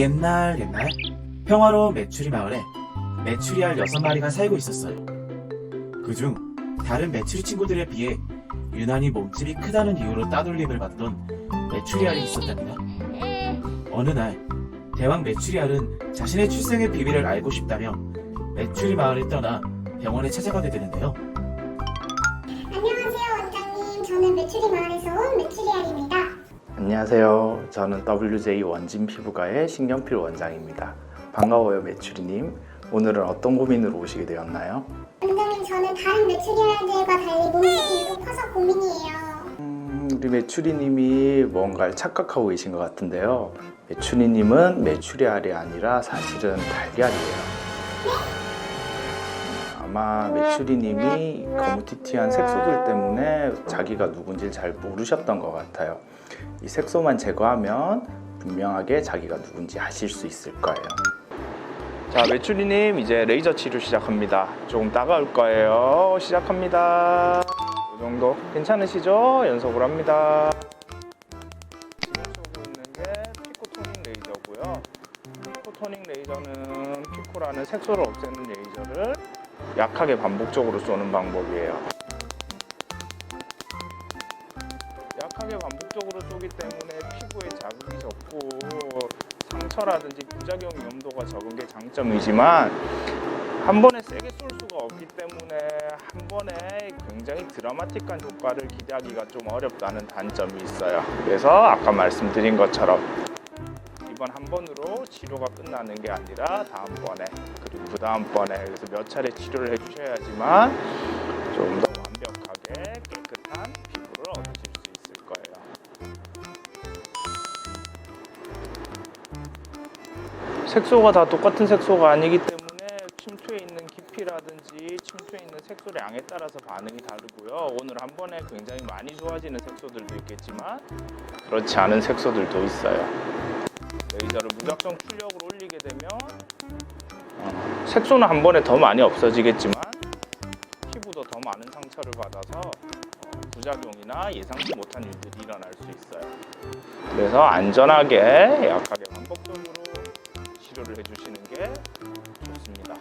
옛날 옛날 평화로운 메추리 마을에 메추리알 여섯 마리가 살고 있었어요. 그중 다른 메추리 친구들에 비해 유난히 몸집이 크다는 이유로 따돌림을 받던 메추리알이 있었답니다. 어느 날 대왕 메추리알은 자신의 출생의 비밀을 알고 싶다며 메추리 마을을 떠나 병원에 찾아가게 되는데요. 안녕하세요 원장님 저는 메추리 마을에서 안녕하세요. 저는 WJ 원진 피부과의 신경필 원장입니다. 반가워요, 메추리님. 오늘은 어떤 고민으로 오시게 되었나요? 원장님 저는 다른 메추리알들과 달리 몸집이 유독 커서 고민이에요 음, 우리 메추리님이 뭔가를 착각하고 계신 것 같은데요. 메추리님은 메추리알이 아니라 사실은 달걀이에요. 아마 메추리님이 거무튀튀한 색소들 때문에 자기가 누군지 잘 모르셨던 것 같아요. 이 색소만 제거하면 분명하게 자기가 누군지 아실 수 있을 거예요. 자, 메추리님 이제 레이저 치료 시작합니다. 조금 따가울 거예요. 시작합니다. 이 정도 괜찮으시죠? 연속으로 합니다. 지금 쏘고 있는 게 피코 토닝 레이저고요. 피코 토닝 레이저는 피코라는 색소를 없애는 레이저를 약하게 반복적으로 쏘는 방법이에요. 약하게 반복적으로 쏘기 때문에 피부에 자극이 적고 상처라든지 부작용 위험도가 적은 게 장점이지만 한 번에 세게 쏠 수가 없기 때문에 한 번에 굉장히 드라마틱한 효과를 기대하기가 좀 어렵다는 단점이 있어요. 그래서 아까 말씀드린 것처럼 이번 한 번으로 치료가 끝나는 게 아니라 다음번에 그리고 그 다음번에 그래서 몇 차례 치료를 해주셔야지만 좀 더 완벽하게 깨끗한 피부를 얻으실 수 있을 거예요. 색소가 다 똑같은 색소가 아니기 때문에 침투에 있는 깊이라든지 침투에 있는 색소 량에 따라서 반응이 다르고요. 오늘 한 번에 굉장히 많이 좋아지는 색소들도 있겠지만 그렇지 않은 색소들도 있어요. 레이저를 무작정 출력을 올리게 되면 어, 색소는 한 번에 더 많이 없어지겠지만 피부도 더 많은 상처를 받아서 어, 부작용이나 예상치 못한 일들이 일어날 수 있어요. 그래서 안전하게 약하게 반복적으로 치료를 해주시는 게 좋습니다.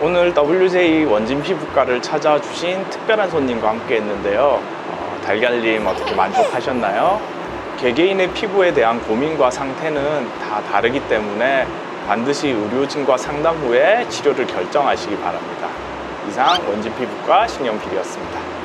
오늘 WJ 원진 피부과를 찾아주신 특별한 손님과 함께 했는데요. 어, 달걀님 어떻게 만족하셨나요? 개개인의 피부에 대한 고민과 상태는 다 다르기 때문에 반드시 의료진과 상담 후에 치료를 결정하시기 바랍니다. 이상 원진 피부과 신영필이었습니다.